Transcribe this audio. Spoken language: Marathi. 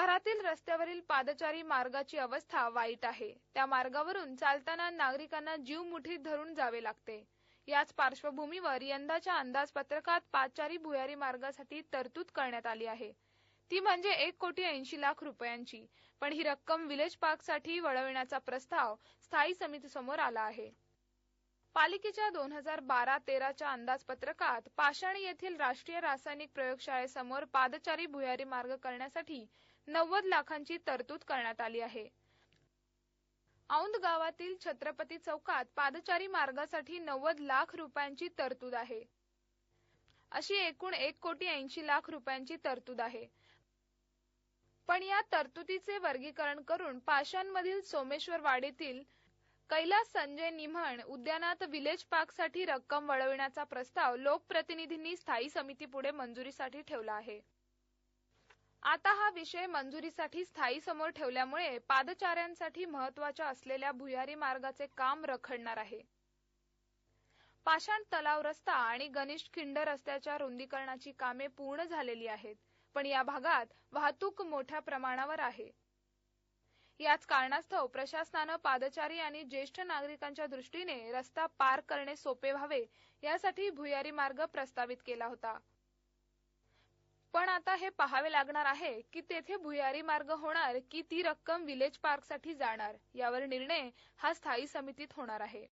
शहरातील रस्त्यावरील पादचारी मार्गाची अवस्था वाईट आहे. त्या मार्गावरून चालताना नागरिकांना जीव मुठीत धरून जावे लागते. याच पार्श्वभूमीवर यंदाच्या अंदाजपत्रकात पादचारी भुयारी मार्गासाठी तरतूद करण्यात आली आहे. ती म्हणजे एक कोटी ऐंशी लाख रुपयांची. पण ही रक्कम विलेज पार्कसाठी वळविण्याचा प्रस्ताव स्थायी समितीसमोर आला आहे. पालिकेच्या दोन हजार बारा तेराच्या अंदाजपत्रकात पाषाणी येथील राष्ट्रीय रासायनिक प्रयोगशाळेसमोर पादचारी भुयारी मार्ग करण्यासाठी नव्वद लाखांची तरतूद करण्यात आली आहे. औंध गावातील छत्रपती चौकात पादचारी मार्गासाठी नव्वद लाख रुपयांची तरतूद आहे. अशी एकूण एक कोटी ऐंशी लाख रुपयांची तरतूद आहे. पण या तरतुदीचे वर्गीकरण करून पाषाणमधील सोमेश्वर वाडीतील कैलास संजय निम्हण उद्यानात विलेज पार्कसाठी रक्कम वळविण्याचा प्रस्ताव लोकप्रतिनिधींनी स्थायी समितीपुढे मंजुरीसाठी ठेवला आहे. आता हा विषय मंजुरीसाठी स्थायी समोर ठेवल्यामुळे पादचाऱ्यांसाठी महत्त्वाच्या असलेल्या भुयारी मार्गाचे काम रखडणार आहे. पाषाण तलाव रस्ता आणि गणेश खिंड रस्त्याच्या रुंदीकरणाची कामे पूर्ण झालेली आहेत पण या भागात वाहतूक मोठ्या प्रमाणावर आहे. याच कारणास्तव प्रशासनानं पादचारी आणि ज्येष्ठ नागरिकांच्या दृष्टीने रस्ता पार करणे सोपे व्हावे यासाठी भुयारी मार्ग प्रस्तावित केला होता. पण आता हे पाहावे लागणार आहे की तेथे भुयारी मार्ग होणार की ती रक्कम विलेज पार्कसाठी जाणार यावर निर्णय हा स्थायी समितीत होणार आहे.